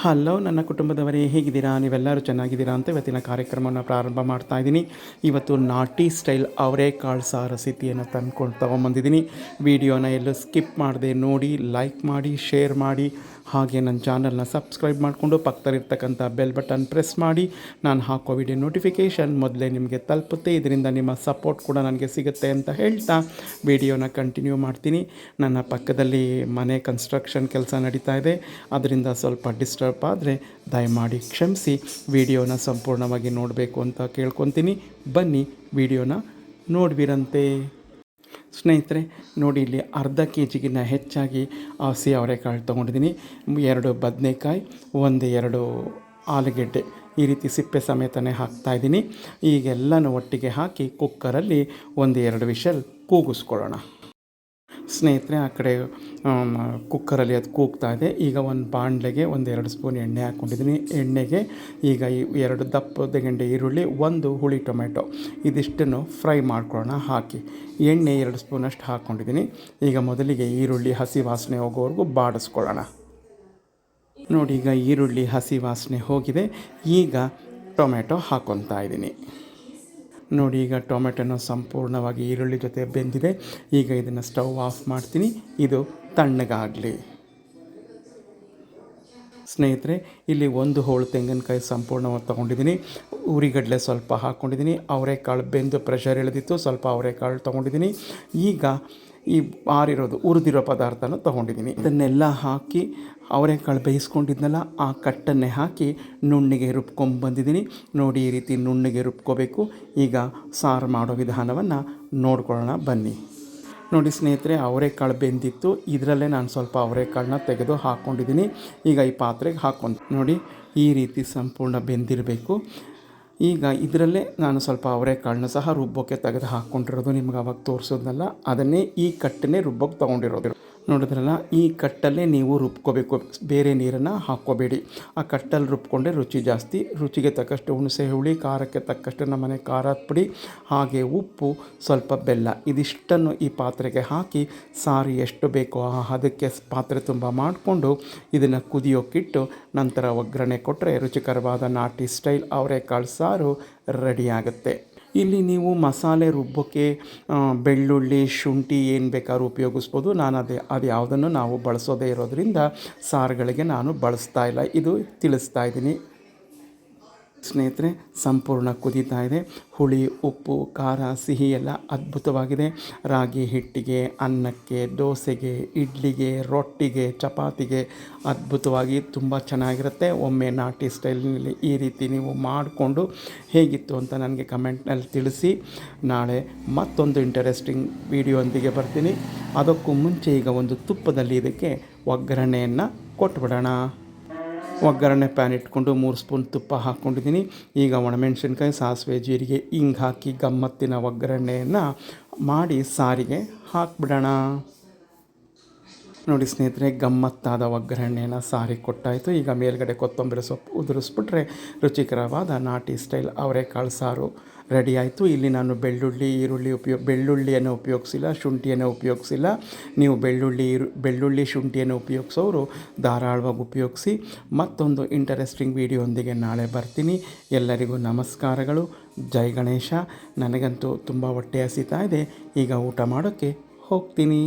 Hello, ನನ್ನ ಕುಟುಂಬದವರೇ, ಹೇಗಿದ್ದೀರಾ? ನೀವೆಲ್ಲರೂ ಚೆನ್ನಾಗಿದ್ದೀರಾ ಅಂತ ಇವತ್ತಿನ ಕಾರ್ಯಕ್ರಮವನ್ನು ಪ್ರಾರಂಭ ಮಾಡ್ತಾ ಇದ್ದೀನಿ. ಇವತ್ತು ನಾಟಿ ಸ್ಟೈಲ್ ಅವರೇಕಾಳು ಸಾರು ರೆಸಿಪಿಯನ್ನು ತಂದ್ಕೊಂಡು ತೊಗೊಂಬಂದಿದ್ದೀನಿ. ವಿಡಿಯೋನ ಎಲ್ಲೂ ಸ್ಕಿಪ್ ಮಾಡದೆ ನೋಡಿ, ಲೈಕ್ ಮಾಡಿ, ಶೇರ್ ಮಾಡಿ ಹಾಗೆ ನನ್ನ ಚಾನಲ್ನ ಸಬ್ಸ್ಕ್ರೈಬ್ ಮಾಡಿಕೊಂಡು ಪಕ್ಕದಲ್ಲಿರ್ತಕ್ಕಂಥ ಬೆಲ್ ಬಟನ್ ಪ್ರೆಸ್ ಮಾಡಿ. ನಾನು ಹಾಕೋ ವಿಡಿಯೋ ನೋಟಿಫಿಕೇಷನ್ ಮೊದಲೇ ನಿಮಗೆ ತಲುಪುತ್ತೆ. ಇದರಿಂದ ನಿಮ್ಮ ಸಪೋರ್ಟ್ ಕೂಡ ನನಗೆ ಸಿಗುತ್ತೆ ಅಂತ ಹೇಳ್ತಾ ವಿಡಿಯೋನ ಕಂಟಿನ್ಯೂ ಮಾಡ್ತೀನಿ. ನನ್ನ ಪಕ್ಕದಲ್ಲಿ ಮನೆ ಕನ್ಸ್ಟ್ರಕ್ಷನ್ ಕೆಲಸ ನಡೀತಾ ಇದೆ. ಅದರಿಂದ ಸ್ವಲ್ಪ ಡಿಸ್ಟರ್ಬ್ ಆದರೆ ದಯಮಾಡಿ ಕ್ಷಮಿಸಿ. ವಿಡಿಯೋನ ಸಂಪೂರ್ಣವಾಗಿ ನೋಡಬೇಕು ಅಂತ ಕೇಳ್ಕೊತೀನಿ. ಬನ್ನಿ ವಿಡಿಯೋನ ನೋಡ್ಬಿರಂತೆ ಸ್ನೇಹಿತರೆ ನೋಡಿ ಇಲ್ಲಿ ಅರ್ಧ ಕೆ ಜಿಗಿನ್ನ ಹೆಚ್ಚಾಗಿ ಹಸಿ ಅವರೆಕಾಳು ತೊಗೊಂಡಿದ್ದೀನಿ. ಎರಡು ಬದನೆಕಾಯಿ, ಒಂದು ಎರಡು ಆಲೂಗೆಡ್ಡೆ. ಈ ರೀತಿ ಸಿಪ್ಪೆ ಸಮೇತನೇ ಹಾಕ್ತಾಯಿದ್ದೀನಿ ಈಗೆಲ್ಲನೂ ಒಟ್ಟಿಗೆ ಹಾಕಿ ಕುಕ್ಕರಲ್ಲಿ ಒಂದು ಎರಡು ವಿಷಲ್ ಕೂಗಿಸ್ಕೊಳ್ಳೋಣ. ಸ್ನೇಹಿತರೆ, ಆ ಕಡೆ ಕುಕ್ಕರಲ್ಲಿ ಅದು ಕೂಗ್ತಾ ಇದೆ. ಈಗ ಒಂದು ಬಾಣಲೆಗೆ ಒಂದು ಎರಡು ಸ್ಪೂನ್ ಎಣ್ಣೆ ಹಾಕ್ಕೊಂಡಿದ್ದೀನಿ. ಎಣ್ಣೆಗೆ ಈಗ ಎರಡು ದಪ್ಪದ ತೆಗೆಂಡೆ ಈರುಳ್ಳಿ, ಒಂದು ಹುಳಿ ಟೊಮೆಟೊ, ಇದಿಷ್ಟನ್ನು ಫ್ರೈ ಮಾಡ್ಕೊಳ್ಳೋಣ, ಹಾಕಿ. ಎಣ್ಣೆ ಎರಡು ಸ್ಪೂನಷ್ಟು ಹಾಕ್ಕೊಂಡಿದ್ದೀನಿ. ಈಗ ಮೊದಲಿಗೆ ಈರುಳ್ಳಿ, ಹಸಿ ವಾಸನೆ ಹೋಗೋವರೆಗೂ ಬಾಡಿಸ್ಕೊಳ್ಳೋಣ. ನೋಡಿ, ಈಗ ಈರುಳ್ಳಿ, ಹಸಿ ವಾಸನೆ ಹೋಗಿದೆ. ಈಗ ಟೊಮೆಟೊ ಹಾಕ್ಕೊತಾ ಇದ್ದೀನಿ. ನೋಡಿ, ಈಗ ಟೊಮೆಟೊನ ಸಂಪೂರ್ಣವಾಗಿ ಈರುಳ್ಳಿ ಜೊತೆ ಬೆಂದಿದೆ. ಈಗ ಇದನ್ನು ಸ್ಟವ್ ಆಫ್ ಮಾಡ್ತೀನಿ. ಇದು ತಣ್ಣಗಾಗಲಿ. ಸ್ನೇಹಿತರೆ, ಇಲ್ಲಿ ಒಂದು ಹೋಳು ತೆಂಗಿನಕಾಯಿ ಸಂಪೂರ್ಣವಾಗಿ ತೊಗೊಂಡಿದ್ದೀನಿ. ಉರಿಗಡಲೆ ಸ್ವಲ್ಪ ಹಾಕ್ಕೊಂಡಿದ್ದೀನಿ ಅವರೆಕಾಳು ಬೆಂದು ಪ್ರೆಷರ್ ಇಳಿದಿತ್ತು ಸ್ವಲ್ಪ ಅವರೆಕಾಳು ತೊಗೊಂಡಿದ್ದೀನಿ. ಈಗ ಈ ಆರಿರೋದು ಉರಿದಿರೋ ಪದಾರ್ಥನ ತೊಗೊಂಡಿದ್ದೀನಿ. ಇದನ್ನೆಲ್ಲ ಹಾಕಿ ಅವರೆಕಾಳು ಬೇಯಿಸ್ಕೊಂಡಿದ್ನಲ್ಲ, ಆ ಕಟ್ಟನ್ನೇ ಹಾಕಿ ನುಣ್ಣಿಗೆ ರುಬ್ಕೊಂಬಂದಿದ್ದೀನಿ ನೋಡಿ ಈ ರೀತಿ ನುಣ್ಣಿಗೆ ರುಬ್ಕೋಬೇಕು. ಈಗ ಸಾರು ಮಾಡೋ ವಿಧಾನವನ್ನು ನೋಡ್ಕೊಳ್ಳೋಣ, ಬನ್ನಿ. ನೋಡಿ ಸ್ನೇಹಿತರೆ ಅವರೆಕಾಳು ಬೆಂದಿತ್ತು. ಇದರಲ್ಲೇ ನಾನು ಸ್ವಲ್ಪ ಅವರೆಕಾಳನ್ನ ತೆಗೆದು ಹಾಕ್ಕೊಂಡಿದ್ದೀನಿ ಈಗ ಈ ಪಾತ್ರೆಗೆ ಹಾಕ್ಕೊಂಡು ನೋಡಿ ಈ ರೀತಿ ಸಂಪೂರ್ಣ ಬೆಂದಿರಬೇಕು. ಈಗ ಇದರಲ್ಲೇ ನಾನು ಸ್ವಲ್ಪ ಅವರೆಕಾಳನ್ನ ಸಹ ರುಬ್ಬೋಕ್ಕೆ ತೆಗೆದು ಹಾಕ್ಕೊಂಡಿರೋದು ನಿಮ್ಗೆ ಅವಾಗ ತೋರಿಸೋದ್ನಲ್ಲ, ಅದನ್ನೇ ಈ ಕಟ್ಟನ್ನೇ ರುಬ್ಬೋಕ್ಕೆ ತೊಗೊಂಡಿರೋದು. ನೋಡಿದ್ರಲ್ಲ, ಈ ಕಟ್ಟಲ್ಲೇ ನೀವು ರುಬ್ಕೋಬೇಕು. ಬೇರೆ ನೀರನ್ನು ಹಾಕ್ಕೋಬೇಡಿ. ಆ ಕಟ್ಟಲ್ಲಿ ರುಬ್ಕೊಂಡ್ರೆ ರುಚಿ ಜಾಸ್ತಿ. ರುಚಿಗೆ ತಕ್ಕಷ್ಟು ಹುಣಸೆ ಹುಳಿ, ಖಾರಕ್ಕೆ ತಕ್ಕಷ್ಟು ನಮ್ಮನೆ ಖಾರದ ಪುಡಿ, ಹಾಗೆ ಉಪ್ಪು, ಸ್ವಲ್ಪ ಬೆಲ್ಲ. ಇದಿಷ್ಟನ್ನು ಈ ಪಾತ್ರೆಗೆ ಹಾಕಿ ಸಾರು ಎಷ್ಟು ಬೇಕೋ ಆ ಹದಕ್ಕೆ ಪಾತ್ರೆ ತುಂಬ ಮಾಡಿಕೊಂಡು ಇದನ್ನು ಕುದಿಯೋಕ್ಕಿಟ್ಟು ನಂತರ ಒಗ್ಗರಣೆ ಕೊಟ್ಟರೆ ರುಚಿಕರವಾದ ನಾಟಿ ಸ್ಟೈಲ್ ಅವರೆಕಾಳು ಸಾರು ರೆಡಿಯಾಗುತ್ತೆ ಇಲ್ಲಿ ನೀವು ಮಸಾಲೆ ರುಬ್ಬೋಕ್ಕೆ ಬೆಳ್ಳುಳ್ಳಿ, ಶುಂಠಿ ಏನು ಬೇಕಾದ್ರೂ ಉಪಯೋಗಿಸ್ಬೋದು. ನಾನು ಅದೇ, ಅದು ಯಾವುದನ್ನು ನಾವು ಬಳಸೋದೇ ಇರೋದ್ರಿಂದ ಸಾರುಗಳಿಗೆ ನಾನು ಬಳಸ್ತಾ ಇಲ್ಲ. ಇದು ತಿಳಿಸ್ತಾ ಇದ್ದೀನಿ. ಸ್ನೇಹಿತರೆ, ಸಂಪೂರ್ಣ ಕುದೀತಾ ಇದೆ. ಹುಳಿ, ಉಪ್ಪು, ಖಾರ, ಸಿಹಿ ಎಲ್ಲ ಅದ್ಭುತವಾಗಿದೆ. ರಾಗಿ ಹಿಟ್ಟಿಗೆ, ಅನ್ನಕ್ಕೆ, ದೋಸೆಗೆ, ಇಡ್ಲಿಗೆ, ರೊಟ್ಟಿಗೆ, ಚಪಾತಿಗೆ ಅದ್ಭುತವಾಗಿ ತುಂಬ ಚೆನ್ನಾಗಿರುತ್ತೆ. ಒಮ್ಮೆ ನಾಟಿ ಸ್ಟೈಲ್ನಲ್ಲಿ ಈ ರೀತಿ ನೀವು ಮಾಡಿಕೊಂಡು ಹೇಗಿತ್ತು ಅಂತ ನನಗೆ ಕಮೆಂಟ್ನಲ್ಲಿ ತಿಳಿಸಿ. ನಾಳೆ ಮತ್ತೊಂದು ಇಂಟರೆಸ್ಟಿಂಗ್ ವಿಡಿಯೋಂದಿಗೆ ಬರ್ತೀನಿ. ಅದಕ್ಕೂ ಮುಂಚೆ ಈಗ ಒಂದು ತುಪ್ಪದಲ್ಲಿ ಇದಕ್ಕೆ ಒಗ್ಗರಣೆಯನ್ನು ಕೊಟ್ಬಿಡೋಣ. ಒಗ್ಗರಣೆ ಪ್ಯಾನ್ ಇಟ್ಕೊಂಡು ಮೂರು ಸ್ಪೂನ್ ತುಪ್ಪ ಹಾಕ್ಕೊಂಡಿದ್ದೀನಿ. ಈಗ ಒಣಮೆಣಸಿನ್ಕಾಯಿ, ಸಾಸಿವೆ, ಜೀರಿಗೆ ಹಿಂಗೆ ಹಾಕಿ ಗಮ್ಮತ್ತಿನ ಒಗ್ಗರಣೆಯನ್ನು ಮಾಡಿ ಸಾರಿಗೆ ಹಾಕ್ಬಿಡೋಣ. ನೋಡಿ ಸ್ನೇಹಿತರೆ, ಗಮ್ಮತ್ತಾದ ಒಗ್ಗರಣೆನ ಸಾರಿ ಕೊಟ್ಟಾಯಿತು. ಈಗ ಮೇಲ್ಗಡೆ ಕೊತ್ತಂಬರಿ ಸೊಪ್ಪು ಉದುರಿಸ್ಬಿಟ್ರೆ ರುಚಿಕರವಾದ ನಾಟಿ ಸ್ಟೈಲ್ ಅವರೆಕಾಳು ಸಾರು ರೆಡಿ ಆಯಿತು. ಇಲ್ಲಿ ನಾನು ಬೆಳ್ಳುಳ್ಳಿ, ಈರುಳ್ಳಿ ಉಪಯೋಗ ಬೆಳ್ಳುಳ್ಳಿಯನ್ನು ಉಪಯೋಗಿಸಿಲ್ಲ, ಶುಂಠಿಯನ್ನು ಉಪಯೋಗಿಸಿಲ್ಲ. ನೀವು ಬೆಳ್ಳುಳ್ಳಿ ಬೆಳ್ಳುಳ್ಳಿ, ಶುಂಠಿಯನ್ನು ಉಪಯೋಗಿಸೋರು ಧಾರಾಳವಾಗಿ ಉಪಯೋಗಿಸಿ. ಮತ್ತೊಂದು ಇಂಟರೆಸ್ಟಿಂಗ್ ವಿಡಿಯೋಂದಿಗೆ ನಾಳೆ ಬರ್ತೀನಿ. ಎಲ್ಲರಿಗೂ ನಮಸ್ಕಾರಗಳು. ಜೈ ಗಣೇಶ. ನನಗಂತೂ ತುಂಬ ಹೊಟ್ಟೆ ಹಸಿತಾ ಇದೆ. ಈಗ ಊಟ ಮಾಡೋಕ್ಕೆ ಹೋಗ್ತೀನಿ.